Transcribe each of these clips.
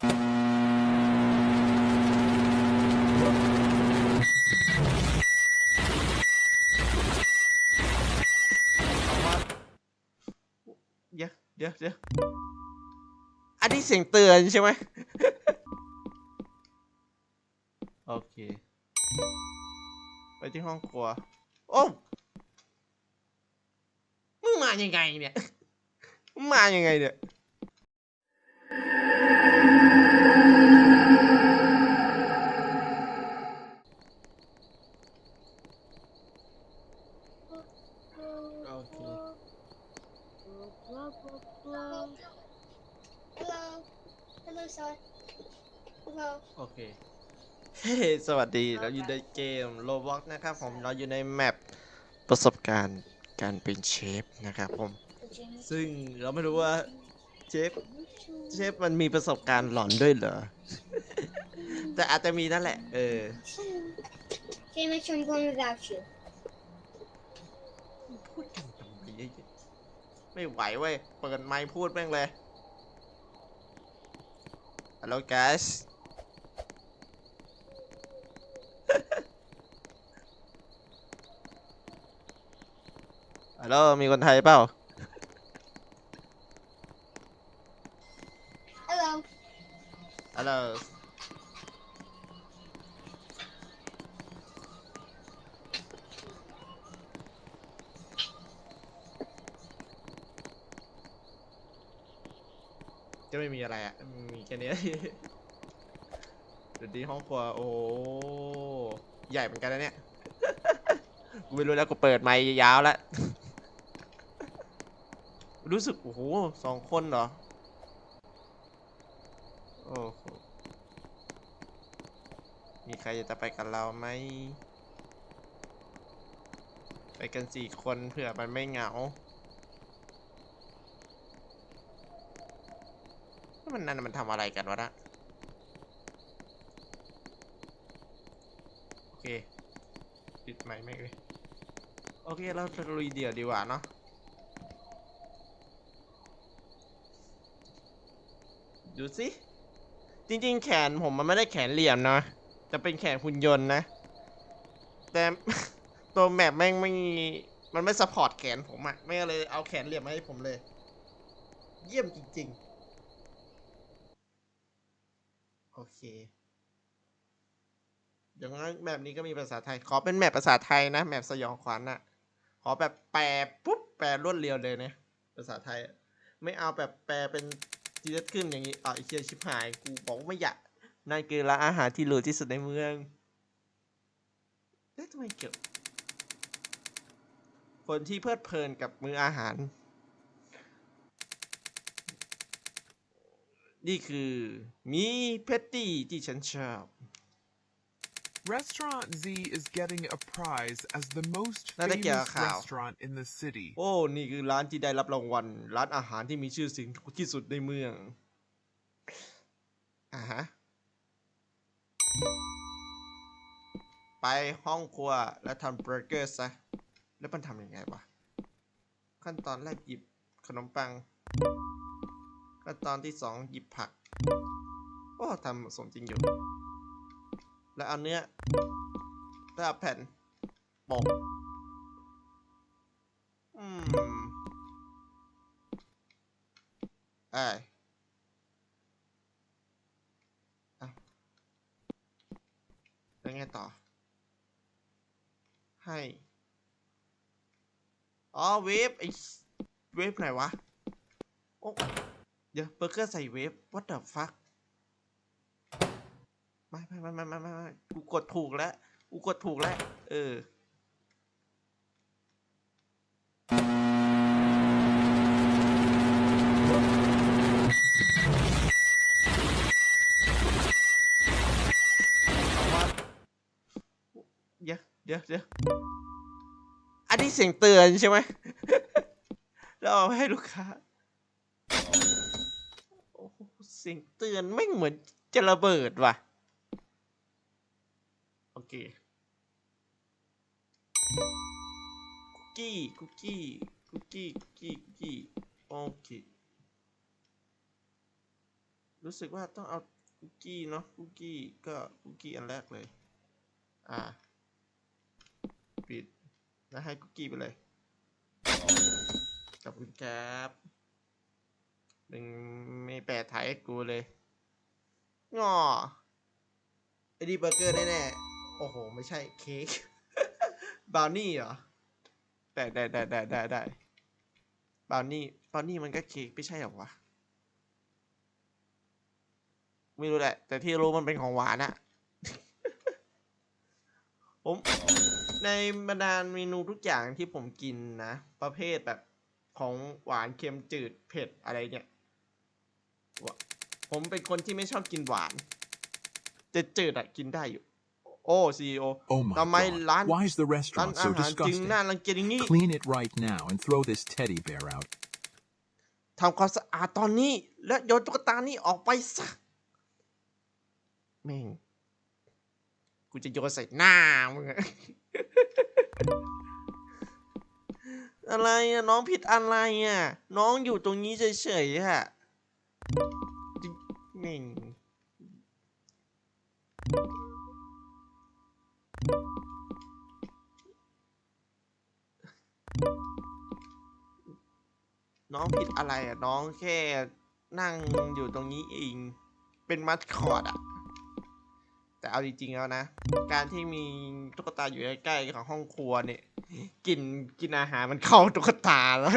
เอาว่าเดี๋ยวเดี๋ยวเดี๋ยวอันนี้เสียงเตือนใช่ไหม โอเค ไปที่ห้องครัว โอ้ มึงมายังไงเนี่ย มึงมายังไงเนี่ย โอเค เฮ้สวัสดี เราอยู่ในเกมโ o บ็อกนะครับผม เราอยู่ในแมปประสบการณ์การเป็นเชฟนะครับผม ซึ่งเราไม่รู้ว่าเชฟเชฟมันมีประสบการณ์หลอนด้วยเหรอ แต่อาจจะมีนั่นแหละ เออ Okay, make sure I'm going without you. พูดกันทำไมเยอะๆไม่ไหวเว้ย เปิดไมค์พูดแม่งเลย Hello guys ฮัลโหลมีคนไทยเปล่า Hello. ฮัลโหลจะไม่มีอะไรอะ มีแค่นี้เดี๋ยวดีห้องครัว โอ้โหใหญ่เหมือนกันนะเนี่ย กูไม่รู้แล้วกูเปิดไมค์ยาวแล้ว รู้สึก โอ้โหสองคนเหรอ โอ้โห มีใครจะไปกับเราไหม ไปกันสี่คนเผื่อมันไม่เหงาแล้วมันนั่นมันทำอะไรกันวะนะโอเค ปิดไมค์ไม่เลยโอเค เราจะลุยเดี่ยวดีกว่าเนาะ ดูสิ จริง ๆ แขนผมมันไม่ได้แขนเหลี่ยมนะจะเป็นแขนหุ่นยนต์นะ แต่ตัวแมปแม่งไม่มันไม่สปอร์ตแขนผมอะไม่เลยเอาแขนเหลี่ยมมาให้ผมเลย เยี่ยมจริง ๆ โอเคอย่างนั้นแบบนี้ก็มีภาษาไทย ขอเป็นแมปภาษาไทยนะ แมปสยองขวัญอะขอแบบแปลปุ๊บแปลรวดเร็วเลยนะภาษาไทย ไม่เอาแบบแปลเป็น ทีละขึ้นอย่างนี้อะไอเคียชิบหายกูบอกว่าไม่อยากนั่นคือร้านอาหารที่หรูที่สุดในเมืองเอ๊ะทำไมเกี่ยวคนที่เพลิดเพลินกับมื้ออาหาร นี่คือมีเพตตี้ที่ฉันชอบ Restaurant Z is getting a prize as the most น่าจะเกี่ยวกับ famous ข่าว restaurant in the city. โอ้ นี่คือร้านที่ได้รับรางวัล ร้านอาหารที่มีชื่อเสียงที่สุดในเมือง อ่าฮะ ไปห้องครัวแล้วทำเบอร์เกอร์ซะ แล้วมันทำยังไงวะ ขั้นตอนแรกหยิบขนมปัง ขั้นตอนที่สองหยิบผัก โอ้ทำสมจริงอยู่ แล้วเอาเนื้อแล้าแผ่นปะอืมไอ้เอาแล้วไงต่อ ให้ อ๋อ เวฟไอเวฟไหนวะ โอ้เดี๋ยวเบอร์เกอร์ใส่เวฟ what the fuck ไม่ไม่ไม่ไม่ไม่ไม่ไม่กูกดถูกแล้วกูกดถูกแล้ว เออเดี๋ยวเดี๋ยวเดี๋ยวอันนี้เสียงเตือนใช่ไหมแล้วเอาให้ลูกค้าโอ้เสียงเตือนไม่เหมือนจะระเบิดว่ะ โอเค คุกกี้ คุกกี้ คุกกี้ คุกกี้ คุกกี้ โอเค รู้สึกว่าต้องเอาคุกกี้เนาะ คุกกี้ ก็คุกกี้อันแรกเลย อ่า ปิด แล้วให้คุกกี้ไปเลยขอบคุณครับมึงไม่แปลไทยให้กูเลยงอไอ้ดีเบอร์เกอร์แน่ๆ โอ้โห ไม่ใช่เค้กบราวนี่เหรอ ได้ได้ได้ได้ได้ได้บราวนี่บราวนี่มันก็เค้กไม่ใช่เหรอวะ ไม่รู้แหละ แต่ที่รู้มันเป็นของหวานอะผมในบรรดาเมนูทุกอย่างที่ผมกินนะ ประเภทแบบของหวานเค็มจืดเผ็ดอะไรเนี่ยผมเป็นคนที่ไม่ชอบกินหวานแต่จืดอะกินได้อยู่ โอ้ซีโอ Oh my ทำไม god. ร้าน Why is the ร้าน restaurant อา so หารจึง disgusting? น่ารังเกียจอย่างนี้ Clean it right now and throw this teddy bear out. ทำความสะอาดตอนนี้ และโยนตุ๊กตานี่ออกไปซะแม่งกูจะโยนใส่หน้ามึงอะ อะไรอะน้องผิดอะไรอะน้องอยู่ตรงนี้เฉยๆอะจริงแม่ง น้องผิดอะไรอะ น้องแค่นั่งอยู่ตรงนี้เอง เป็นมัสคอตอะ แต่เอาจริงๆแล้วนะ การที่มีตุ๊กตาอยู่ใกล้ๆของห้องครัวเนี่ยกินกินอาหารมันเข้าตุ๊กตาแล้ว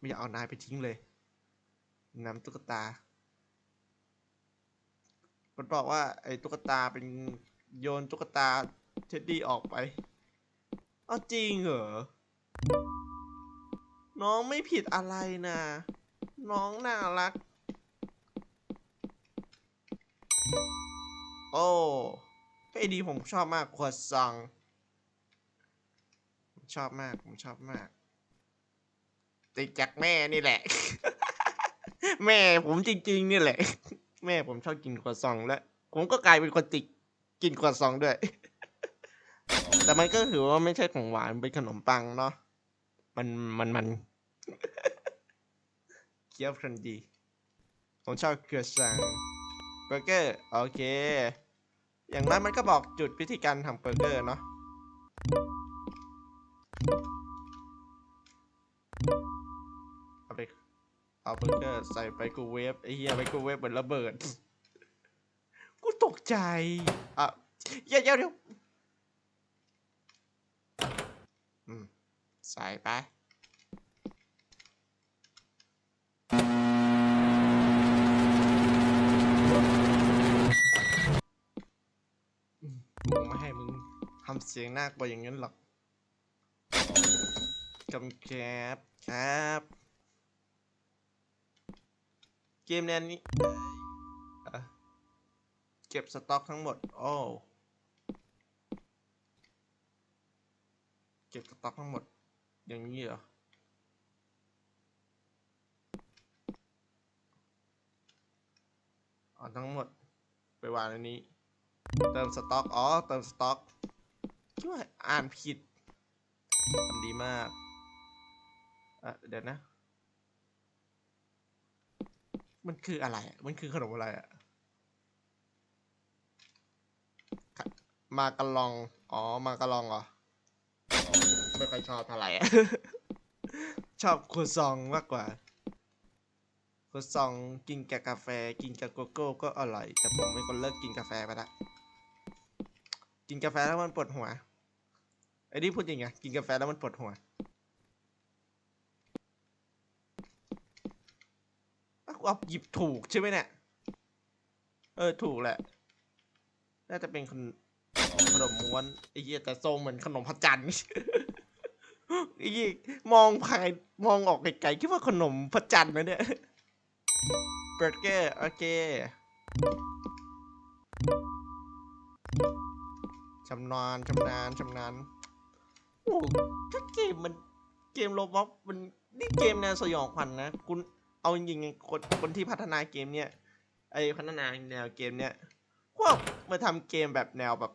ไม่อยากเอานายไปทิ้งเลยนำตุ๊กตา มันบอกว่าไอ้ตุ๊กตาเป็นโยนตุ๊กตาเท็ดดี้ออกไปเอาจริงเหรอ น้องไม่ผิดอะไรนะ น้องน่ารัก โอ้ไอ้ดีผมชอบมากควดซอง ชอบมาก ผมชอบมาก ติดจากแม่นี่แหละ แม่ผมจริง ๆ นี่แหละ แม่ผมชอบกินครัวซองและผมก็กลายเป็นคนติดกินครัวซองด้วย แต่มันก็ถือว่าไม่ใช่ของหวานเป็นขนมปังเนาะมันมันมันเคี้ยวเพลินดี ผมชอบเครัวซองเบอร์เกอร์โอเค อย่างนั้นมันก็บอกจุดวิธีการทำเบอร์เกอร์เนาะ เอาเบอร์เกอร์ใส่ไปกูเวฟไอ้เหี้ยไปกูเวฟเหมือนระเบิด กูตกใจ อะเดี๋ยวเดี๋ยวเดี๋ยวใส่ไปมกูไม่ให้มึงทำเสียงน่ากลัวอย่างนั้นหรอกกำแคบครับ เกมแนวนี้เก็บสต็อกทั้งหมด โอ้เก็บสต็อกทั้งหมด อย่างนี้เหรอ เอาทั้งหมด ไปวางในนี้ เติมสต็อก อ๋อ เติมสต็อกคิดว่าอ่านผิดทำดีมาก อะ เดี๋ยวนะ มันคืออะไร มันคือขนมอะไรอะขะมากะลอง อ๋อ มากะลองเหรอ ไม่ค่อยชอบเท่าไหร่ ชอบครัวซองมากกว่าครัวซองกินกับกาแฟ กินกับโกโก้ก็อร่อย แต่ผมเป็นคนเลิกกินกาแฟไปละ กินกาแฟแล้วมันปวดหัว ไอ้นี่พูดจริงไงกินกาแฟแล้วมันปวดหัว อะกูเอาหยิบถูกใช่ไหมเนี่ย เออถูกแหละ น่าจะเป็นขนขนมม้วนไอ้เหี้ยแต่ทรงเหมือนขนมพระจันทร์ไอ้เหี้ยมองภายมองออกไกลๆคิดว่าขนมพระจันทร์นะเนี่ยเบอร์เกอร์โอเคชำนาญชำนาญชำนาญโอ้ถ้าเกมมันเกมโรบ็อกมันนี่เกมแนวสยองขวัญนะคุณ เอาจริงๆคนคนที่พัฒนาเกมเนี่ยไอพัฒนาแนวเกมเนี่ยพวกมาทำเกมแบบแนวแบบ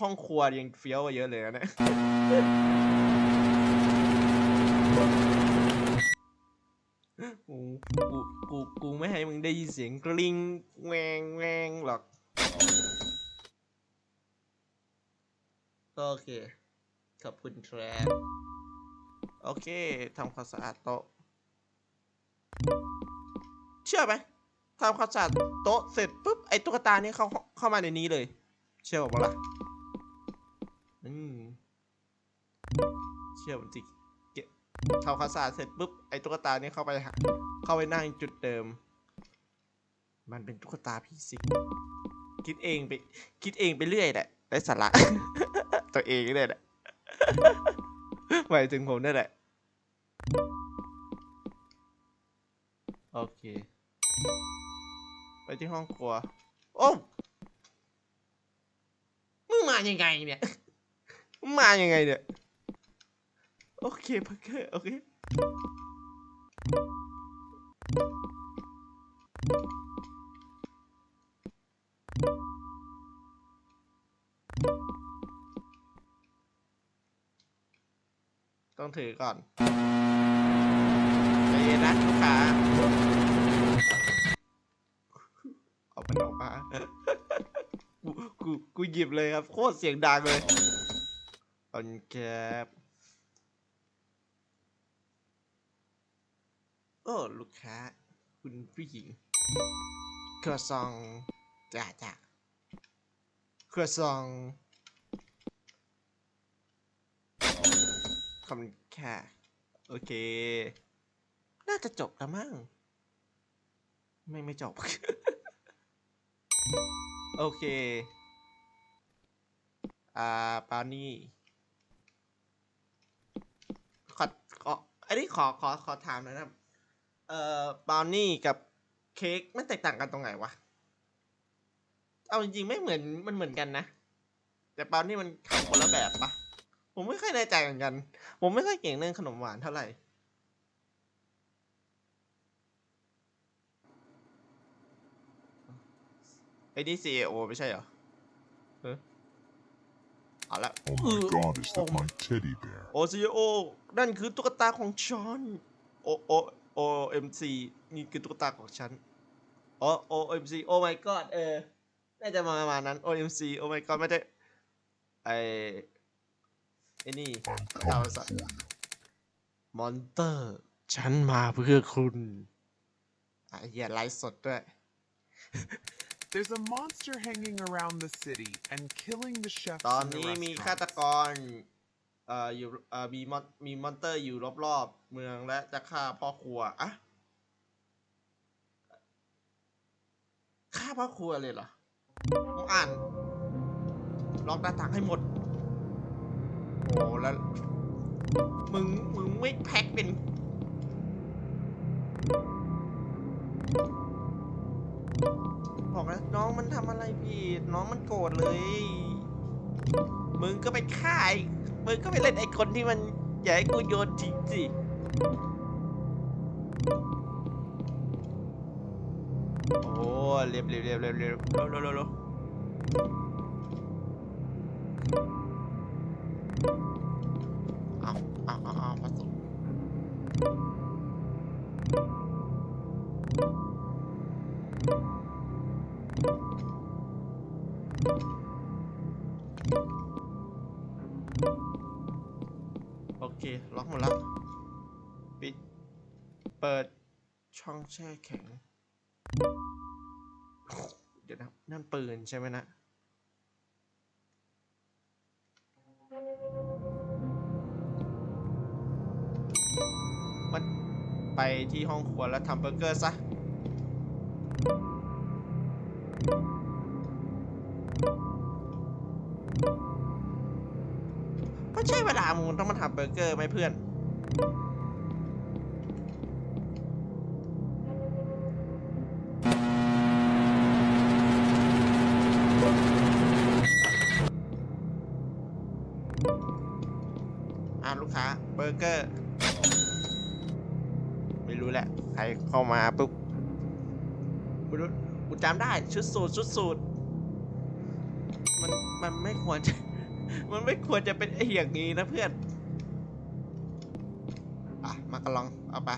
ห้องครัวยังเฟี้ยวกว่าเยอะเลยนะเนี่ยกูกูกูกูไม่ให้มึงได้ยินเสียงกริ๊งแวงแวงหรอกโอเค ขอบคุณครับ โอเคทำความสะอาดโต๊ะ ชื่อไหมทำความสะอาดโต๊ะเสร็จปุ๊บไอ้ตุ๊กตานี่เข้าเข้ามาในนี้เลย เชื่อผมปะล่ะอืมเชื่อผมจริงเก็บทำความสะอาดเสร็จปุ๊บไอ้ตุ๊กตานี่เข้าไปหาเข้าไปนั่งจุดเดิม มันเป็นตุ๊กตาผีสิงคิดเองไปคิดเองไปเรื่อยแหละได้สาระตัวเองเนี่ยแหละหมายถึงผมนั่แหละโอเค ที่ห้องครัว โอ้มึงมายังไงเนี่ยมึงมายังไงเนี่ย โอเคพักเกอร์โอเคต้องถือก่อนใจเย็นนะลูกค้า มันออกมากูกูกูหยิบเลยครับ โคตรเสียงดังเลยออนแคปโอ้ลูกค้า คุณผู้หญิงครัวซองจ้าจ้าครัวซองขอบคุณค่ะ โอเค น่าจะจบแล้วมั้งไม่ไม่จบ โอเค อ่าปานี่ขอขออันนี้ขอขอขอถามหน่อยนะครับ เอ่อปานี่กับเค้กมันแตกต่างกันตรงไหนวะ เอาจริงๆไม่เหมือนมันเหมือนกันนะ แต่ปานี่มันทำคนละแบบปะผมไม่ค่อยแน่ใจเหมือนกัน ผมไม่ค่อยเก่งเรื่องขนมหวานเท่าไหร่ ไอ้นี่ CAO ไม่ใช่เหรอเออเอาละ Oh my god, is that my teddy bear? โอ CAO นั่นคือตุ๊กตาของฉันโอโอโอ MC นี่คือตุ๊กตาของฉันอ๋อ OMC Oh my god เออ น่าจะมาประมาณนั้น OMC Oh my god ไม่ได้ไอไอ้นี่ I'm เอา coming สัตว์ for you. มอนเตอร์ ฉันมาเพื่อคุณไอ้เหี้ยไลฟ์สดด้วย There's a monster hanging around the city and killing the chefs ตอน in the นี้มีฆาต restaurants. กรเอ่ออยู่เอ่อมีมอนมีมอนเตอร์อยู่รอบๆเมืองและจะฆ่าพ่อครัวอะฆ่าพ่อครัวเลยเหรอผมอ่านล็อกหน้าต่างให้หมด โอ้แล้วมึงมึงไม่แพ็คเป็น บอกแล้วน้องมันทำอะไรผิด น้องมันโกรธเลย มึงก็ไปฆ่าไอ้มึงก็ไปเล่นไอ้คนที่มันอยากให้กูโยนทิ้งสิโอ้เรียบเรียบเรียบเรียบเรียบเร็วเร็วเร็ว เปิดช่องแช่แข็ง เดี๋ยวนะนั่นปืนใช่ไหมนะมันไปที่ห้องครัวแล้วทำเบอร์เกอร์ซะมันใช่เวลามึงต้องมาทำเบอร์เกอร์ไหมเพื่อน มาปุ๊บไม่รู้กูจำได้ชุดสูตรชุดสูตรมันมันไม่ควรจะ มันไม่ควรจะเป็นไอ้อย่างนี้นะเพื่อนอะมากระลองเอาไป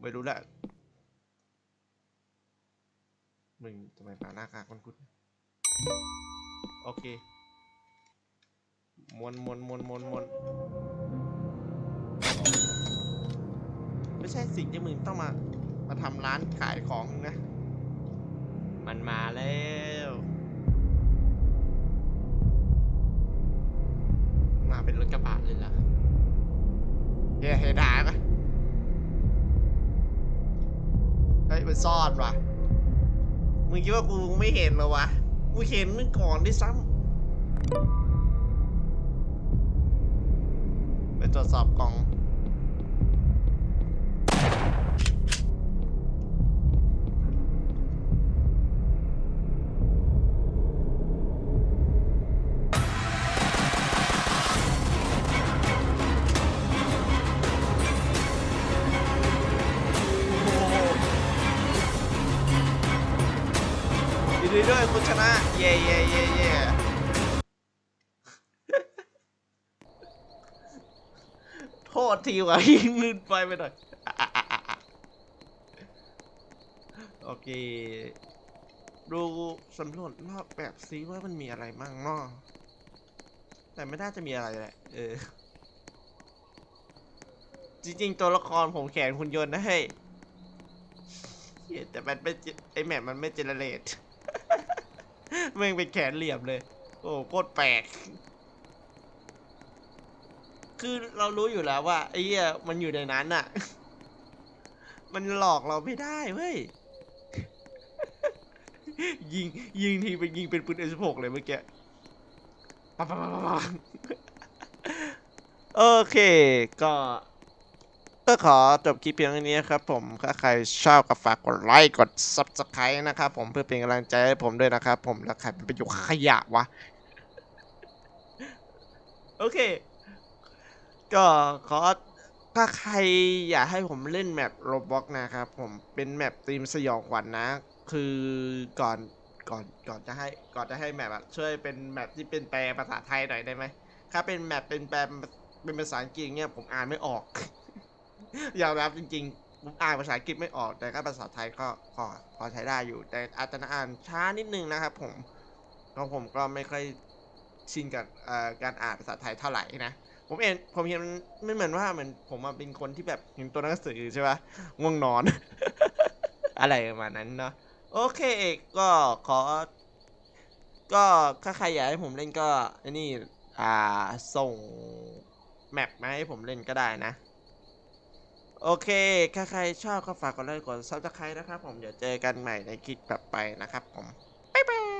ไม่รู้แหละมึงทำไมปาหน้ากากมันกุดโอเคมวนมวนมวนมวนมวน ไม่ใช่สิ่งที่มึงต้องมา มาทำร้านขายของนะ มันมาแล้ว มาเป็นรถกระบะเลยล่ะเฮ้ยเฮ้ยด่าปะเฮ้ยมันซ่อนว่ะ มึงคิดว่ากูไม่เห็นเหรอวะ กูเห็นมึงก่อนด้วยซ้ำไปตรวจสอบกล่อง ยินดีด้วยคุณชนะ เย่เย่เย่เย่โทษทีว่ะยิงลื่นไปไปหน่อย โอเค ดูสำรวจรอบแบบซิว่ามันมีอะไรมั่งเนาะแต่ไม่น่าจะมีอะไรแหละ เออ จริงๆ ตัวละครผมแขนคุณยนต์นะเฮ้ยเหี้ยแต่มันไม่ไอแมปมันไม่เจเนเรต แม่งเป็นแขนเหลี่ยมเลย โอ้โคตรแปลก คือเรารู้อยู่แล้วว่าไอ้เหี้ยมันอยู่ในนั้นอะมันหลอกเราไม่ได้เว้ย ยิงยิงทีเป็นยิงเป็นปืน S16 เลยเมื่อกี้ปั๊บปั๊บปั๊บปั๊บโอเค ก็ ก็ขอจบคลิปเพียงเท่านี้ครับผมถ้าใครชอบก็ฝากกดไลค์กด Subscribe นะครับผมเพื่อเป็นกำลังใจให้ผมด้วยนะครับผมแล้วใครเป็นประโยชน์ขยะวะ โอเค ก็ขอถ้าใครอยากให้ผมเล่นแมปโรบ็อกนะครับผมเป็นแมปธีมสยองขวัญนะคือก่อนก่อนก่อนจะให้ก่อนจะให้แมปอะช่วยเป็นแมปที่เป็นแปลภาษาไทยหน่อยได้ไหมถ้าเป็นแมปเป็นแปลเป็นภาษาอังกฤษเนี่ยผมอ่านไม่ออก ยอมรับจริงๆผมอ่านภาษาอังกฤษไม่ออก แต่ก็ภาษาไทยก็พอพอใช้ได้อยู่ แต่อาจจะอ่านช้านิดนึงนะครับ ผมเพราะผมก็ไม่ค่อยชินกับการอ่านภาษาไทยเท่าไหร่นะผมเห็นผมเห็นมันเหมือนว่าเหมือนผมอะเป็นคนที่แบบเห็นตัวหนังสือใช่ปะง่วงนอน อะไรประมาณนั้นเนาะโอเคก็ขอ ก็ถ้าใครอยากให้ผมเล่นก็อนี่อ่าส่งแมปมาให้ผมเล่นก็ได้นะ โอเคใครๆชอบก็ฝากกดไลค์กดซับสไครต์นะครับผม เดี๋ยวเจอกันใหม่ในคลิปต่อไปนะครับผม บ๊ายบาย